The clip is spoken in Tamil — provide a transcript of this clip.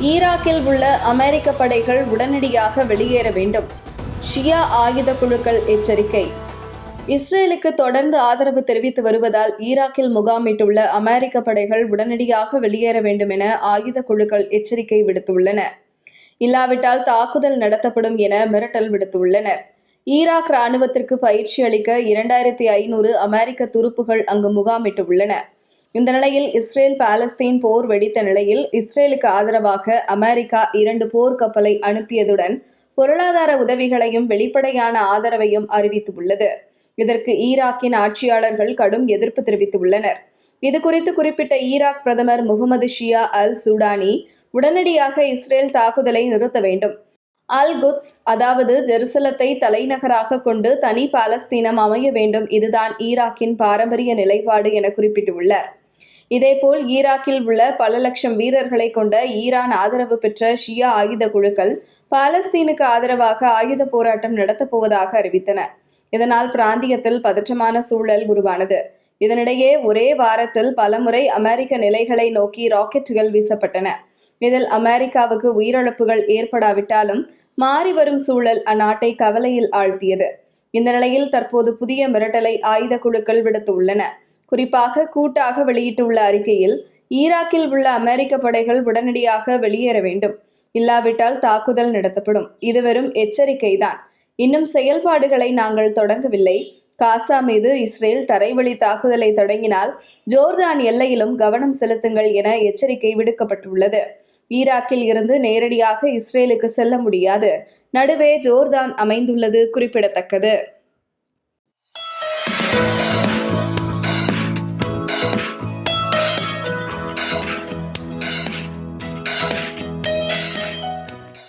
ஈராக்கில் உள்ள அமெரிக்க படைகள் உடனடியாக வெளியேற வேண்டும். ஷியா ஆயுத குழுக்கள் எச்சரிக்கை. இஸ்ரேலுக்கு தொடர்ந்து ஆதரவு தெரிவித்து வருவதால் ஈராக்கில் முகாமிட்டுள்ள அமெரிக்க படைகள் உடனடியாக வெளியேற வேண்டும் என ஆயுத குழுக்கள் எச்சரிக்கை விடுத்துள்ளன. இல்லாவிட்டால் தாக்குதல் நடத்தப்படும் என மிரட்டல் விடுத்துள்ளனர். ஈராக் ராணுவத்திற்கு பயிற்சி அளிக்க இரண்டாயிரத்தி ஐநூறு அமெரிக்க துருப்புகள் அங்கு முகாமிட்டுள்ளன. இந்த நிலையில் இஸ்ரேல் பாலஸ்தீன் போர் வெடித்த நிலையில் இஸ்ரேலுக்கு ஆதரவாக அமெரிக்கா இரண்டு போர் கப்பலை அனுப்பியதுடன் பொருளாதார உதவிகளையும் வெளிப்படையான ஆதரவையும் அறிவித்துள்ளது. இதற்கு ஈராக்கின் ஆட்சியாளர்கள் கடும் எதிர்ப்பு தெரிவித்துள்ளனர். இது குறித்து குறிப்பிட்ட ஈராக் பிரதமர் முகமது ஷியா அல் சூடானி உடனடியாக இஸ்ரேல் தாக்குதலை நிறுத்த வேண்டும். அல் குட்ஸ் அதாவது ஜெருசலத்தை தலைநகராக கொண்டு தனி பாலஸ்தீனம் அமைய வேண்டும் இதுதான் ஈராக்கின் பாரம்பரிய நிலைப்பாடு என குறிப்பிட்டுள்ளார். இதேபோல் ஈராக்கில் உள்ள பல லட்சம் வீரர்களை கொண்ட ஈரான் ஆதரவு பெற்ற ஷியா ஆயுத குழுக்கள் பாலஸ்தீனுக்கு ஆதரவாக ஆயுத போராட்டம் நடத்தப் போவதாக அறிவித்தன. இதனால் பிராந்தியத்தில் பதற்றமான சூழல் உருவானது. இதனிடையே ஒரே வாரத்தில் பலமுறை அமெரிக்க நிலைகளை நோக்கி ராக்கெட்டுகள் வீசப்பட்டன. இதில் அமெரிக்காவுக்கு உயிரிழப்புகள் ஏற்படாவிட்டாலும் மாறி வரும் சூழல் அந்நாட்டை கவலையில் ஆழ்த்தியது. இந்த நிலையில் தற்போது புதிய மிரட்டலை ஆயுத குழுக்கள் விடுத்துள்ளன. குறிப்பாக கூட்டாக வெளியிட்டுள்ள அறிக்கையில் ஈராக்கில் உள்ள அமெரிக்க படைகள் உடனடியாக வெளியேற வேண்டும். இல்லாவிட்டால் தாக்குதல் நடத்தப்படும். இது வெறும் எச்சரிக்கைதான். இன்னும் செயல்பாடுகளை நாங்கள் தொடங்கவில்லை. காசா மீது இஸ்ரேல் தரைவழி தாக்குதலை தொடங்கினால் ஜோர்தான் எல்லையிலும் கவனம் செலுத்துங்கள் என எச்சரிக்கை விடுக்கப்பட்டுள்ளது. ஈராக்கில் இருந்து நேரடியாக இஸ்ரேலுக்கு செல்ல முடியாது. நடுவே ஜோர்தான் அமைந்துள்ளது குறிப்பிடத்தக்கது.